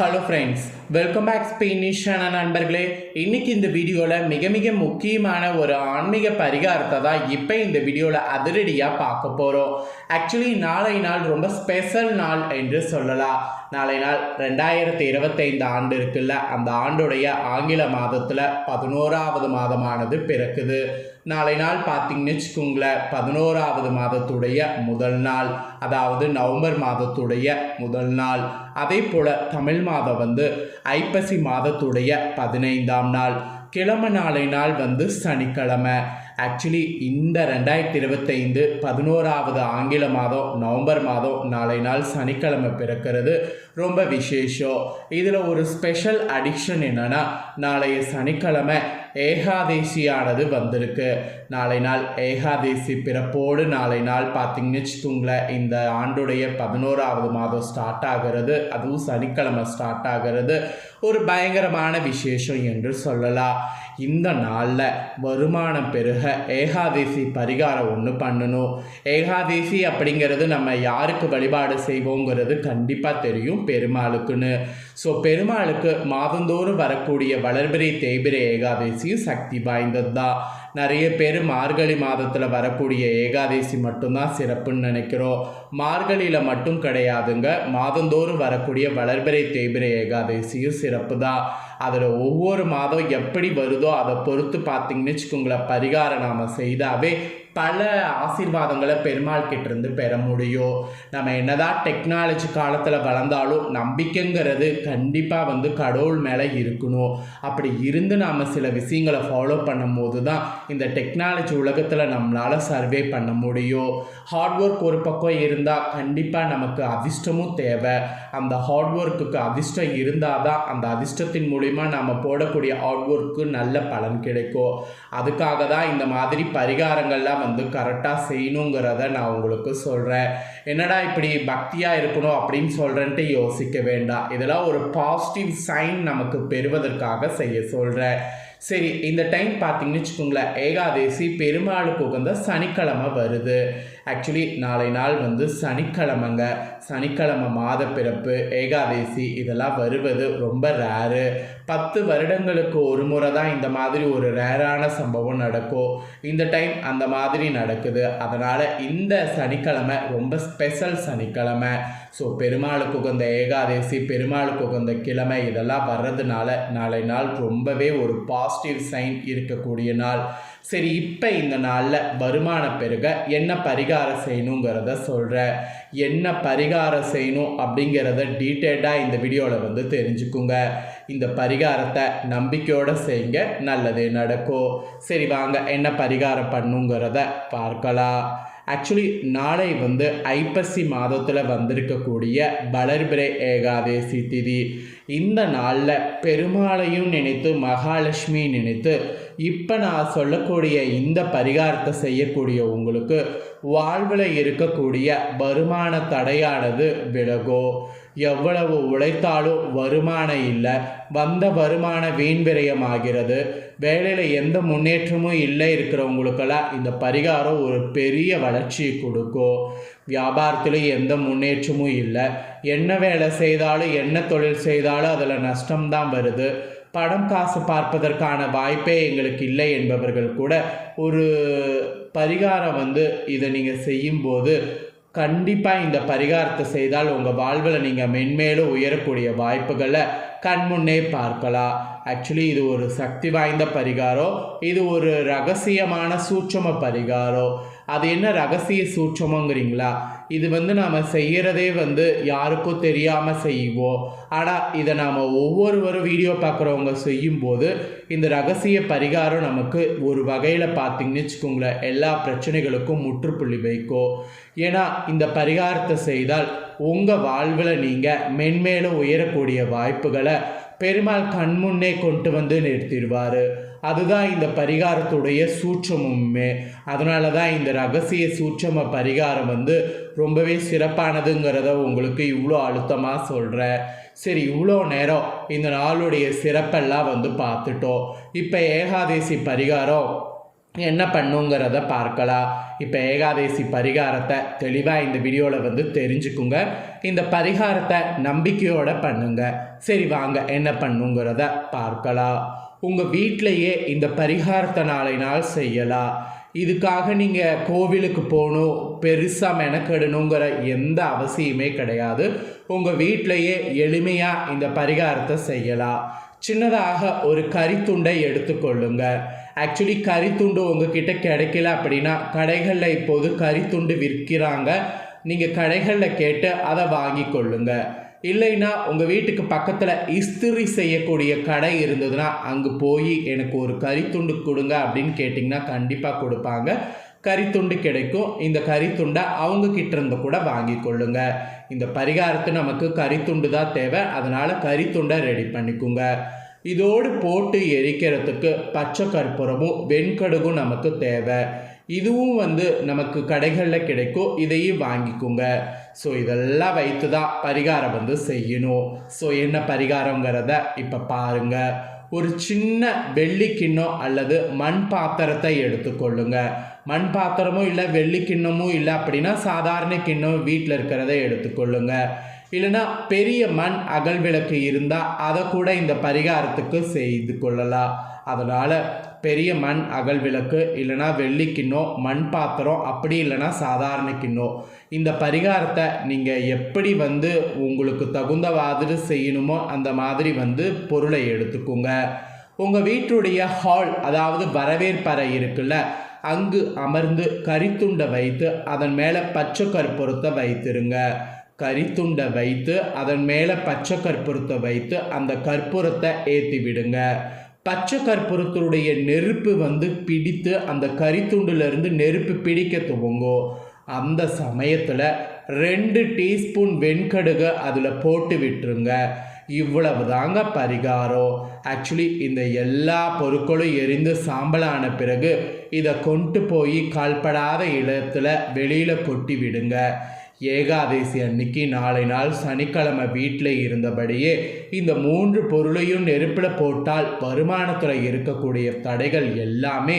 Hello friends welcome back ஸ்பெயினிஷான நண்பர்களே. இன்னைக்கு இந்த வீடியோவில் மிக மிக முக்கியமான ஒரு ஆன்மீக பரிகாரத்தை தான் இப்போ இந்த வீடியோவில் அதிரடியாக பார்க்க போகிறோம் ஆக்சுவலி நாளை நாள் ரொம்ப ஸ்பெஷல் நாள் என்று சொல்லலாம். நாளை நாள் ரெண்டாயிரத்தி இருபத்தைந்து ஆண்டு இருக்குல்ல அந்த ஆண்டுடைய ஆங்கில மாதத்தில் பதினோராவது மாதமானது பிறக்குது. நாளை நாள் பார்த்தீங்கன்னு வச்சுக்கோங்களேன் பதினோராவது மாதத்துடைய முதல் நாள் அதாவது நவம்பர் மாதத்துடைய முதல் நாள். அதே போல் தமிழ் மாதம் வந்து ஐப்பசி மாதத்துடைய பதினைந்தாம் நாள். கிழமை நாளை நாள் வந்து சனிக்கிழமை. ஆக்சுவலி இந்த ரெண்டாயிரத்தி இருபத்தைந்து பதினோராவது ஆங்கில மாதம் நவம்பர் மாதம் நாளை நாள் சனிக்கிழமை பிறக்கிறது. ரொம்ப விசேஷம். இதில் ஒரு ஸ்பெஷல் அடிக்ஷன் என்னென்னா நாளைய சனிக்கிழமை ஏகாதேசியானது வந்திருக்கு. நாளை நாள் ஏகாதேசி பிறப்போடு நாளை நாள் பார்த்தீங்கன்னு வச்சுக்கோங்களேன் இந்த ஆண்டுடைய பதினோராவது மாதம் ஸ்டார்ட் ஆகிறது. அதுவும் சனிக்கிழமை ஸ்டார்ட் ஆகிறது. ஒரு பயங்கரமான விசேஷம் என்று சொல்லலாம். இந்த நாளில் வருமானம் பெருக ஏகாதேசி பரிகாரம் ஒன்று பண்ணணும். ஏகாதேசி அப்படிங்கிறது நம்ம யாருக்கு வழிபாடு செய்வோங்கிறது கண்டிப்பாக தெரியும் பெருமாளுக்குன்னு. ஸோ பெருமாளுக்கு மாதந்தோறும் வரக்கூடிய வளர்பிறை தேய்பிரை ஏகாதேசியும் சக்தி வாய்ந்தது? தான் நிறைய பேர் மார்கழி மாதத்தில் வரக்கூடிய ஏகாதேசி மட்டும்தான் சிறப்புன்னு நினைக்கிறோம். மார்கழியில் மட்டும் கிடையாதுங்க. மாதந்தோறும் வரக்கூடிய வளர்பிறை தேய்பிரை ஏகாதேசியும் சிறப்பு தான் அதில் ஒவ்வொரு மாதம் எப்படி வருதோ அதை பொறுத்து பார்த்தீங்கன்னு வச்சுக்கோங்களேன் பரிகாரம் நாம் செய்தாவே பல ஆசீர்வாதங்களை பெருமாள் கிட்டேருந்து பெற முடியும். நம்ம என்னதான் டெக்னாலஜி காலத்தில் வளர்ந்தாலும் நம்பிக்கைங்கிறது கண்டிப்பாக வந்து கடவுள் மேலே இருக்கணும். அப்படி இருந்து நாம் சில விஷயங்களை ஃபாலோ பண்ணும்போது தான் இந்த டெக்னாலஜி உலகத்தில் நம்மளால் சர்வே பண்ண முடியும். ஹார்ட் ஒர்க் ஒரு பக்கம் இருந்தால் கண்டிப்பாக நமக்கு அதிர்ஷ்டமும் தேவை. அந்த ஹார்ட் ஒர்க்குக்கு அதிர்ஷ்டம் இருந்தால் தான் அந்த அதிர்ஷ்டத்தின் மூலிமா நம்ம போடக்கூடிய ஹார்ட் ஒர்க்கு நல்ல பலன் கிடைக்கும். அதுக்காக தான் இந்த மாதிரி பரிகாரங்கள்லாம் வந்து வந்து கரெக்டாக செய்யணுங்கிறத நான் உங்களுக்கு சொல்கிறேன் என்னடா இப்படி பக்தியாக இருக்கணும் அப்படின்னு சொல்கிறேன்ட்டு யோசிக்க வேண்டாம். இதெல்லாம் ஒரு பாசிட்டிவ் சைன் நமக்கு பெறுவதற்காக செய்ய சொல்கிறேன் சரி இந்த டைம் பார்த்தீங்கன்னு வச்சுக்கோங்களேன். ஏகாதேசி பெருமாளுக்கு உகந்த சனிக்கிழமை வருது. ஆக்சுவலி நாளை நாள் வந்து சனிக்கிழமைங்க. சனிக்கிழமை மாத பிறப்பு ஏகாதேசி இதெல்லாம் வருவது ரொம்ப ரேரு பத்து வருடங்களுக்கு ஒரு முறை தான் இந்த மாதிரி ஒரு ரேரான சம்பவம் நடக்கும். இந்த டைம் அந்த மாதிரி நடக்குது. அதனால் இந்த சனிக்கிழமை ரொம்ப ஸ்பெஷல் சனிக்கிழமை. ஸோ பெருமாளுக்கு உகந்த ஏகாதேசி பெருமாளுக்கு உகந்த கிழமை இதெல்லாம் வர்றதுனால நாளை நாள் ரொம்பவே ஒரு பாசிட்டிவ் சைன் இருக்கக்கூடிய நாள். சரி இப்போ இந்த நாளில் வருமானம் பெருக என்ன பரிகாரம் செய்யணுங்கிறத சொல்கிறேன் என்ன பரிகாரம் செய்யணும் அப்படிங்கிறத டீட்டெயில்டாக இந்த வீடியோவில் வந்து தெரிஞ்சுக்குங்க. இந்த பரிகாரத்தை நம்பிக்கையோடு செய்யுங்க நல்லதே நடக்கும். சரி வாங்க என்ன பரிகாரம் பண்ணுங்கிறத பார்க்கலாம். ஆக்சுவலி நாளை வந்து ஐப்பசி மாதத்தில் வந்திருக்கக்கூடிய வளர்பிறை ஏகாதேசி திதி. இந்த நாளில் பெருமாளையும் நினைத்து மகாலட்சுமி நினைத்து இப்போ நான் சொல்லக்கூடிய இந்த பரிகாரத்தை செய்யக்கூடிய உங்களுக்கு வாழ்வில் இருக்கக்கூடிய வருமான தடையானது விலகும் எவ்வளவு உழைத்தாலும் வருமானம் இல்லை. வந்த வருமான வீண் விரயமாகிறது. வேலையில் எந்த முன்னேற்றமும் இல்லை இருக்கிறவங்களுக்கெல்லாம் இந்த பரிகாரம் ஒரு பெரிய வளர்ச்சியை கொடுக்கும் வியாபாரத்தில் எந்த முன்னேற்றமும் இல்லை. என்ன வேலை செய்தாலும் என்ன தொழில் செய்தாலும் அதில் நஷ்டம்தான் வருது. படம் காசு பார்ப்பதற்கான வாய்ப்பே எங்களுக்கு இல்லை என்பவர்கள் கூட ஒரு பரிகாரம் வந்து இதை நீங்கள் செய்யும்போது கண்டிப்பாக இந்த பரிகாரத்தை செய்தால் உங்கள் வாழ்வில் நீங்கள் மென்மேலும் உயரக்கூடிய வாய்ப்புகளை கண்முன்னே பார்க்கலாம். ஆக்சுவலி இது ஒரு சக்தி வாய்ந்த பரிகாரம் இது ஒரு ரகசியமான சூட்சம பரிகாரம் அது என்ன ரகசிய சூட்சமங்கிறீங்களா? இது வந்து நாம் செய்கிறதே வந்து யாருக்கும் தெரியாமல் செய்வோம். ஆனால் இதை நாம் ஒவ்வொருவரும் வீடியோ பார்க்குறவங்க செய்யும்போது இந்த ரகசிய பரிகாரம் நமக்கு ஒரு வகையில் பார்த்தீங்கன்னு வச்சுக்கோங்களேன் எல்லா பிரச்சனைகளுக்கும் முற்றுப்புள்ளி வைக்கும். ஏன்னா இந்த பரிகாரத்தை செய்தால் உங்கள் வாழ்வில் நீங்கள் மென்மேலும் உயரக்கூடிய வாய்ப்புகளை பெருமாள் கண்முன்னே கொண்டு வந்து நிறுத்திடுவார். அதுதான் இந்த பரிகாரத்துடைய சூட்சமுமே அதனால தான் இந்த ரகசிய சூட்சம பரிகாரம் வந்து ரொம்பவே சிறப்பானதுங்கிறத உங்களுக்கு இவ்வளோ அழுத்தமாக சொல்கிறேன் சரி இவ்வளோ நேரம் இந்த நாளுடைய சிறப்பெல்லாம் வந்து பார்த்துட்டோம். இப்போ ஏகாதேசி பரிகாரம் என்ன பண்ணுங்கிறத பார்க்கலாம். இப்போ ஏகாதேசி பரிகாரத்தை தெளிவாக இந்த வீடியோவில் வந்து தெரிஞ்சுக்குங்க. இந்த பரிகாரத்தை நம்பிக்கையோட பண்ணுங்க. சரி வாங்க என்ன பண்ணுங்கிறத பார்க்கலாம். உங்கள் வீட்டிலையே இந்த பரிகாரத்தை நாளை நாள் செய்யலாம். இதுக்காக நீங்கள் கோவிலுக்கு போகணும் பெருசாக மெனக்கெடணுங்கிற எந்த அவசியமே கிடையாது. உங்கள் வீட்டிலையே எளிமையாக இந்த பரிகாரத்தை செய்யலாம். சின்னதாக ஒரு கரித்துண்டை எடுத்துக்கொள்ளுங்கள் ஆக்சுவலி கறித்துண்டு உங்ககிட்ட கிடைக்கல அப்படின்னா கடைகளில் இப்போது கறித்துண்டு விற்கிறாங்க. நீங்கள் கடைகளில் கேட்டு அதை வாங்கி கொள்ளுங்க. இல்லைன்னா உங்கள் வீட்டுக்கு பக்கத்தில் இஸ்திரி செய்யக்கூடிய கடை இருந்ததுன்னா அங்கே போய் எனக்கு ஒரு கறித்துண்டு கொடுங்க அப்படின்னு கேட்டிங்கன்னா கண்டிப்பாக கொடுப்பாங்க. கறித்துண்டு கிடைக்கும். இந்த கறித்துண்டை அவங்க இருந்து கூட வாங்கி கொள்ளுங்க. இந்த பரிகாரத்து நமக்கு கறித்துண்டு தான் தேவை. அதனால் கறித்துண்டை ரெடி பண்ணிக்கோங்க. இதோடு போட்டு எரிக்கிறதுக்கு பச்சை கற்பூரமும் வெண்கடுகும் நமக்கு தேவை. இதுவும் வந்து நமக்கு கடைகளில் கிடைக்கும். இதையும் வாங்கிக்கோங்க. ஸோ இதெல்லாம் வைத்து தான் பரிகாரம் வந்து செய்யணும். ஸோ என்ன பரிகாரங்கிறத இப்போ பாருங்கள் ஒரு சின்ன வெள்ளி கிண்ணம் அல்லது மண் பாத்திரத்தை எடுத்துக்கொள்ளுங்க. மண் பாத்திரமும் இல்லை வெள்ளி கிண்ணமும் இல்லை அப்படின்னா சாதாரண கிண்ணம் வீட்டில் இருக்கிறத எடுத்துக்கொள்ளுங்கள் இல்லைன்னா பெரிய மண் அகல் விளக்கு இருந்தால் அதை கூட இந்த பரிகாரத்துக்கு செய்து கொள்ளலாம். அதனால் பெரிய மண் அகல் விளக்கு இல்லைனா வெள்ளி கிண்ணம் மண் பாத்திரம் அப்படி இல்லைனா சாதாரண கிண்ணம் இந்த பரிகாரத்தை நீங்கள் எப்படி வந்து உங்களுக்கு தகுந்த மாதிரி செய்யணுமோ அந்த மாதிரி வந்து பொருளை எடுத்துக்கோங்க. உங்கள் வீட்டுடைய ஹால் அதாவது வரவேற்பறை இருக்குல்ல அங்கு அமர்ந்து கரித்துண்டை வைத்து அதன் மேலே பச்சை கற்பூரத்தை வைத்திருங்க. கரித்துண்டை வைத்து அதன் மேலே பச்சை கற்பூரத்தை வைத்து அந்த கற்பூரத்தை ஏற்றி விடுங்க. பச்சை கற்பூரத்தினுடைய நெருப்பு வந்து பிடித்து அந்த கரித்துண்டிலிருந்து நெருப்பு பிடிக்க துவங்கும் அந்த சமயத்தில் ரெண்டு டீஸ்பூன் வெண்கடுகு அதில் போட்டு விட்டுருங்க. இவ்வளவு தாங்க பரிகாரம். ஆக்சுவலி இந்த எல்லா பொருட்களும் எரிந்து சாம்பலான பிறகு இதை கொண்டு போய் கால்படாத இடத்துல வெளியில் கொட்டி விடுங்க. ஏகாதசி அன்னைக்கு நாளை நாள் சனிக்கிழமை வீட்டில் இருந்தபடியே இந்த மூன்று பொருளையும் நெருப்பில் போட்டால் வருமானத்தில் இருக்கக்கூடிய தடைகள் எல்லாமே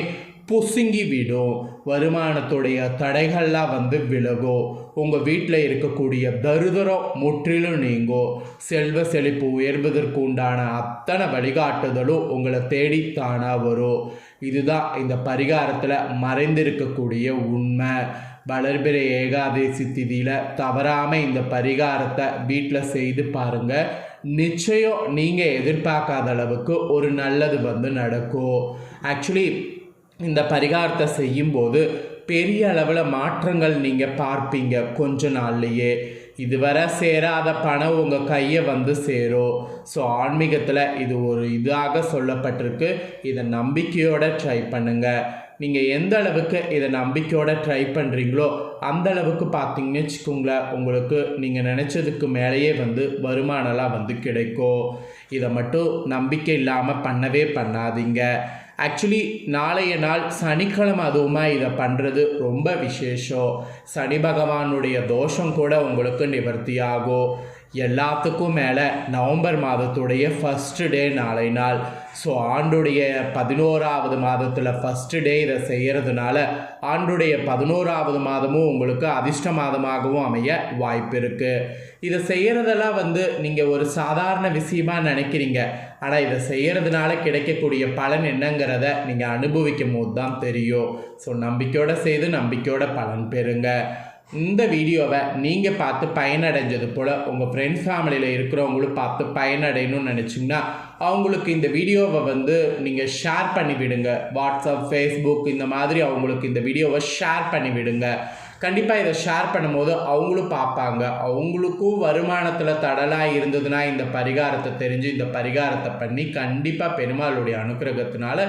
புசுங்கி விடும் வருமானத்துடைய தடைகள்லாம் வந்து விலகும் உங்கள் வீட்டில் இருக்கக்கூடிய தருதரம் முற்றிலும் நீங்கும் செல்வ செழிப்பு உயர்வதற்கு உண்டான அத்தனை வழிகாட்டுதலும் உங்களை தேடித்தானா வரும். இதுதான் இந்த பரிகாரத்தில் மறைந்திருக்கக்கூடிய உண்மை. வளர்பிற ஏகாதசி திதியில் தவறாமல் இந்த பரிகாரத்தை வீட்டில் செய்து பாருங்கள் நிச்சயம் நீங்கள் எதிர்பார்க்காத அளவுக்கு ஒரு நல்லது வந்து நடக்கும். ஆக்சுவலி இந்த பரிகாரத்தை செய்யும்போது பெரிய அளவில் மாற்றங்கள் நீங்கள் பார்ப்பீங்க கொஞ்ச நாள்லையே. இதுவரை சேராத பணம் உங்கள் கையை வந்து சேரும். ஸோ ஆன்மீகத்தில் இது ஒரு இதாக சொல்லப்பட்டிருக்கு. இதை நம்பிக்கையோடு ட்ரை பண்ணுங்கள் நீங்கள் எந்த அளவுக்கு இதை நம்பிக்கையோட ட்ரை பண்ணுறீங்களோ அந்த அளவுக்கு பார்த்தீங்கன்னு வச்சுக்கோங்களேன் உங்களுக்கு நீங்கள் நினச்சதுக்கு மேலேயே வந்து வருமானம்லாம் வந்து கிடைக்கும். இதை மட்டும் நம்பிக்கை இல்லாமல் பண்ணவே பண்ணாதீங்க. ஆக்சுவலி நாளைய நாள் சனிக்கிழமை அதுவுமா இதை பண்ணுறது ரொம்ப விசேஷம். சனி பகவானுடைய தோஷம் கூட உங்களுக்கு நிவர்த்தி ஆகும். எல்லாத்துக்கும் மேலே நவம்பர் மாதத்துடைய ஃபஸ்ட்டு டே நாளை நாள். ஸோ ஆண்டுடைய பதினோராவது மாதத்தில் ஃபஸ்ட்டு டே இதை செய்கிறதுனால ஆண்டுடைய பதினோராவது மாதமும் உங்களுக்கு அதிர்ஷ்ட மாதமாகவும் அமைய வாய்ப்பு இருக்குது இதை செய்கிறதெல்லாம் வந்து நீங்கள் ஒரு சாதாரண விஷயமா நினைக்கிறீங்க. ஆனால் இதை செய்கிறதுனால கிடைக்கக்கூடிய பலன் என்னங்கிறத நீங்கள் அனுபவிக்கும் போது தான் தெரியும். ஸோ நம்பிக்கையோடு செய்து நம்பிக்கையோட பலன் பெறுங்க. இந்த வீடியோவை நீங்கள் பார்த்து பயனடைஞ்சது போல் உங்கள் ஃப்ரெண்ட்ஸ் ஃபேமிலியில் இருக்கிறவங்களும் பார்த்து பயனடையணும்னு நினச்சிங்கன்னா அவங்களுக்கு இந்த வீடியோவை வந்து நீங்கள் ஷேர் பண்ணி விடுங்க. வாட்ஸ்அப் ஃபேஸ்புக் இந்த மாதிரி அவங்களுக்கு இந்த வீடியோவை ஷேர் பண்ணி விடுங்க. கண்டிப்பாக இதை ஷேர் பண்ணும்போது அவங்களும் பார்ப்பாங்க. அவங்களுக்கும் வருமானத்தில் தடலாக இருந்ததுன்னா இந்த பரிகாரத்தை தெரிஞ்சு இந்த பரிகாரத்தை பண்ணி கண்டிப்பாக பெருமாளுடைய அனுகிரகத்தினால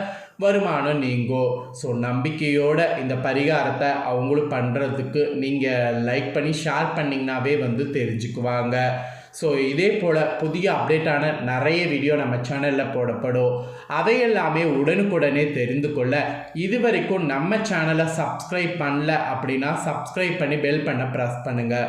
வருமானம் நீங்கோ. ஸோ நம்பிக்கையோட இந்த பரிகாரத்தை அவங்களும் பண்ணுறதுக்கு நீங்கள் லைக் பண்ணி ஷேர் பண்ணிங்கனாவே வந்து தெரிஞ்சுக்குவாங்க. ஸோ இதே போல் புதிய அப்டேட்டான நிறைய வீடியோ நம்ம சேனலில் போடப்படும். அதையெல்லாமே உடனுக்குடனே தெரிந்து கொள்ள இது வரைக்கும் நம்ம சேனலை சப்ஸ்கிரைப் பண்ணல அப்படின்னா சப்ஸ்கிரைப் பண்ணி பெல் பண்ண ப்ரெஸ் பண்ணுங்கள்